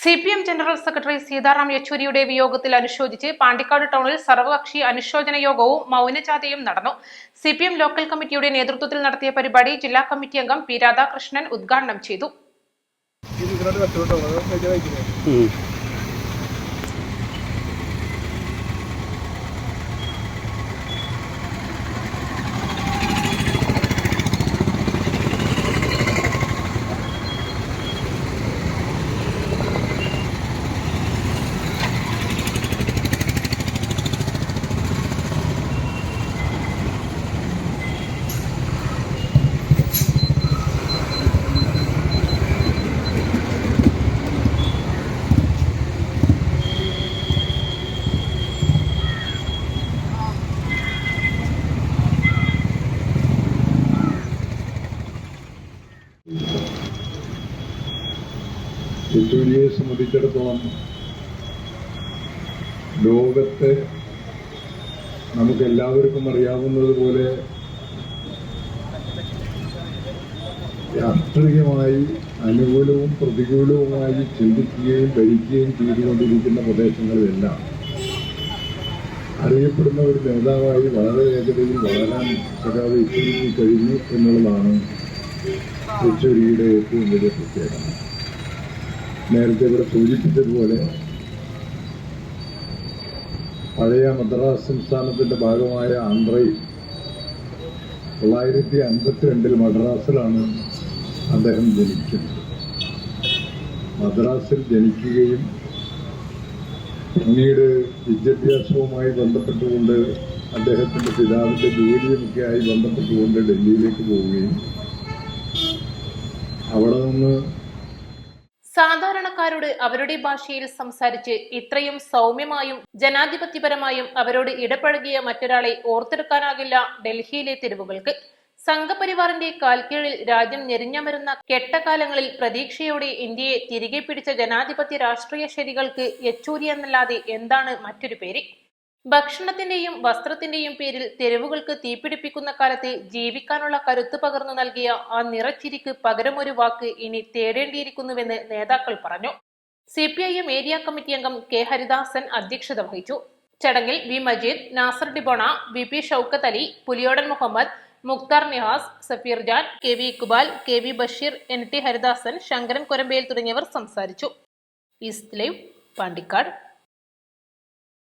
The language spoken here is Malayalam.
C P M general secretary Sitaram യെച്ചൂരിയുടെ വിയോഗത്തിൽ അനുശോചിച്ച് പാണ്ടിക്കാട് ടൗണിൽ സർവകക്ഷി അനുശോചന യോഗവും മൗനജാഥയും നടന്നു. സി പി എം ലോക്കൽ കമ്മിറ്റിയുടെ നേതൃത്വത്തിൽ നടത്തിയ പരിപാടി ജില്ലാ കമ്മിറ്റി അംഗം പി രാധാകൃഷ്ണൻ ഉദ്ഘാടനം ചെയ്തു. ഇത് സംബന്ധിച്ചിടത്തോളം ലോകത്തെ നമുക്ക് എല്ലാവർക്കും അറിയാവുന്നത് പോലെ രാഷ്ട്രീയമായി അനുകൂലവും പ്രതികൂലവുമായി ചിന്തിക്കുകയും ഭരിക്കുകയും ചെയ്തുകൊണ്ടിരിക്കുന്ന പ്രദേശങ്ങളിലെല്ലാം അറിയപ്പെടുന്ന ഒരു നേതാവായി വളരെ വേഗതയിൽ വളരാൻ സഖാവ് കഴിഞ്ഞു എന്നുള്ളതാണ് യെച്ചൂരിയുടെ ഏറ്റവും വലിയ പ്രത്യേകത. നേരത്തെ ഇവിടെ സൂചിപ്പിച്ചതുപോലെ പഴയ മദ്രാസ് സംസ്ഥാനത്തിന്റെ ഭാഗമായ ആന്ധ്രയിൽ തൊള്ളായിരത്തി അൻപത്തി രണ്ടിൽ മദ്രാസിലാണ് അദ്ദേഹം ജനിക്കുന്നത് മദ്രാസിൽ ജനിക്കുകയും പിന്നീട് വിദ്യാഭ്യാസവുമായി ബന്ധപ്പെട്ടുകൊണ്ട് അദ്ദേഹത്തിന്റെ പിതാവിന്റെ ജോലിയുമൊക്കെയായി ബന്ധപ്പെട്ടുകൊണ്ട് ഡൽഹിയിലേക്ക് പോവുകയും അവിടെ നിന്ന് സാധാരണക്കാരോട് അവരുടെ ഭാഷയിൽ സംസാരിച്ച് ഇത്രയും സൗമ്യമായും ജനാധിപത്യപരമായും അവരോട് ഇടപഴകിയ മറ്റൊരാളെ ഓർത്തെടുക്കാനാകില്ല ഡൽഹിയിലെ തെരുവുകൾക്ക്. സംഘപരിവാറിന്റെ കാൽക്കീഴിൽ രാജ്യം ഞെരിഞ്ഞമരുന്ന കെട്ടകാലങ്ങളിൽ പ്രതീക്ഷയോടെ ഇന്ത്യയെ തിരികെ പിടിച്ച ജനാധിപത്യ രാഷ്ട്രീയ ശരികൾക്ക് യെച്ചൂരി എന്നല്ലാതെ എന്താണ് മറ്റൊരു പേര്? ഭക്ഷണത്തിന്റെയും വസ്ത്രത്തിന്റെയും പേരിൽ തെരുവുകൾക്ക് തീപിടിപ്പിക്കുന്ന കാലത്ത് ജീവിക്കാനുള്ള കരുത്ത് പകർന്നു നൽകിയ ആ നിറച്ചിരിക്ക് പകരമൊരു വാക്ക് ഇനി തേടേണ്ടിയിരിക്കുന്നുവെന്ന് നേതാക്കൾ പറഞ്ഞു. C P I M area committee അംഗം കെ ഹരിദാസൻ അധ്യക്ഷത വഹിച്ചു. ചടങ്ങിൽ V Majeed Nasar ഡിബോണ V P Shoukath Ali Puliyodan Muhammad Mukthar Nihas Safeer Jan K V Iqbal K V Basheer N T Haridasan Shankaran Korambayil തുടങ്ങിയവർ സംസാരിച്ചു. East live Pandikkad.